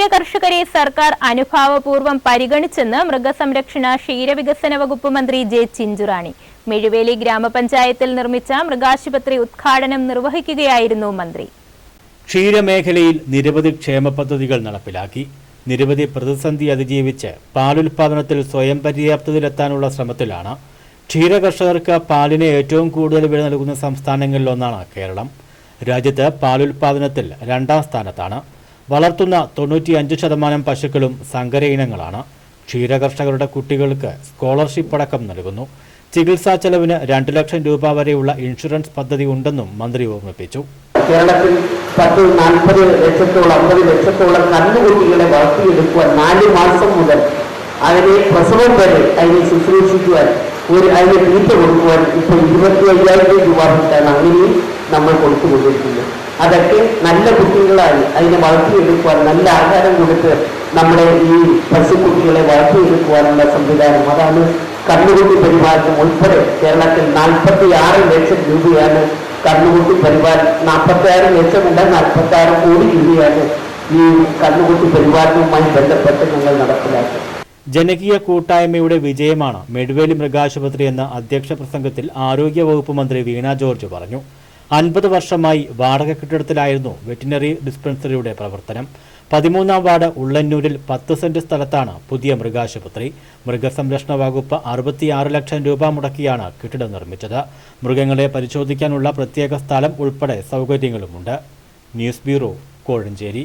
ക്ഷീരകർഷകരെ സർക്കാർ അനുഭാവപൂർവം പരിഗണിച്ചെന്ന് മൃഗസംരക്ഷണ ക്ഷീരവികസന വകുപ്പ് മന്ത്രി ജെ ചിഞ്ചുറാണി. മെഴുവേലി ഗ്രാമപഞ്ചായത്തിൽ നിർമ്മിച്ച മൃഗാശുപത്രി ഉദ്ഘാടനം നിർവഹിക്കുകയായിരുന്നു മന്ത്രി. ക്ഷീരമേഖലയിൽ നിരവധി ക്ഷേമ പദ്ധതികൾ നടപ്പിലാക്കി. നിരവധി പ്രതിസന്ധി അതിജീവിച്ച് പാലുൽപാദനത്തിൽ സ്വയം പര്യാപ്തതയിലെത്താനുള്ള ശ്രമത്തിലാണ്. ക്ഷീര കർഷകർക്ക് പാലിന് ഏറ്റവും കൂടുതൽ വില നൽകുന്ന സംസ്ഥാനങ്ങളിലൊന്നാണ് കേരളം. രാജ്യത്ത് പാലുൽപാദനത്തിൽ രണ്ടാം സ്ഥാനത്താണ്. വളർത്തുന്ന തൊണ്ണൂറ്റിയഞ്ച് ശതമാനം പശുക്കളും സങ്കര ഇനങ്ങളാണ്. ക്ഷീരകർഷകരുടെ കുട്ടികൾക്ക് സ്കോളർഷിപ്പ് അടക്കം നൽകുന്നു. ചികിത്സാ ചെലവിന് രണ്ട് ലക്ഷം രൂപ വരെയുള്ള ഇൻഷുറൻസ് പദ്ധതി ഉണ്ടെന്നും മന്ത്രി ഓർമ്മിപ്പിച്ചു. കേരളത്തിൽ പത്ത് നാൽപ്പത് ലക്ഷത്തോളം അമ്പത് ലക്ഷത്തോളം കന്നുകുട്ടികളെ വളർത്തിയെടുക്കുവാൻ നാല് മാസം മുതൽ അതിനെ പ്രസവം വരെ അതിനെ ശുശ്രൂഷിക്കുവാൻ ഒരു അതിന് തീറ്റ കൊടുക്കുവാൻ ഇപ്പോൾ ഇരുപത്തി അയ്യായിരം രൂപ കിട്ടാൻ അങ്ങനെയും നമ്മൾ കൊടുത്തുകൊണ്ടിരിക്കുന്നത്. അതൊക്കെ നല്ല കുട്ടികളായി. അതിനെ വളർത്തിയെടുക്കുവാൻ നല്ല ആഹാരം കൊടുത്ത് നമ്മുടെ ഈ പശുക്കുട്ടികളെ വളർത്തിയെടുക്കുവാനുള്ള സംവിധാനം. അതാണ് കണ്ണുകുട്ടി പരിപാലനം ഉൾപ്പെടെ കേരളത്തിൽ നാൽപ്പത്തി ആറ് ലക്ഷം രൂപയാണ് കണ്ണുകുട്ടി പരിപാലനം. നാൽപ്പത്തി ആറ് ലക്ഷമുണ്ട് നാൽപ്പത്തി ആറ് കോടി രൂപയാണ് ഈ കണ്ണുകുട്ടി പരിപാലനവുമായി ബന്ധപ്പെട്ട് ഞങ്ങൾ നടപ്പിലാക്കുന്നത് ജനകീയ കൂട്ടായ്മയുടെ വിജയമാണ് മെഡ്വേലി മൃഗാശുപത്രി എന്ന അധ്യക്ഷ പ്രസംഗത്തിൽ ആരോഗ്യവകുപ്പ് മന്ത്രി വീണ ജോർജ് പറഞ്ഞു. അൻപത് വർഷമായി വാടക കെട്ടിടത്തിലായിരുന്നു വെറ്റിനറി ഡിസ്പെൻസറിയുടെ പ്രവർത്തനം. പതിമൂന്നാം വാർഡ് ഉള്ളന്നൂരിൽ പത്ത് സെന്റ് സ്ഥലത്താണ് പുതിയ മൃഗാശുപത്രി. മൃഗസംരക്ഷണ വകുപ്പ് അറുപത്തിയാറ് ലക്ഷം രൂപ മുടക്കിയാണ് കെട്ടിടം നിർമ്മിച്ചത്. മൃഗങ്ങളെ പരിശോധിക്കാനുള്ള പ്രത്യേക സ്ഥലം ഉൾപ്പെടെ സൗകര്യങ്ങളുമുണ്ട്. News bureau Kozhencherry.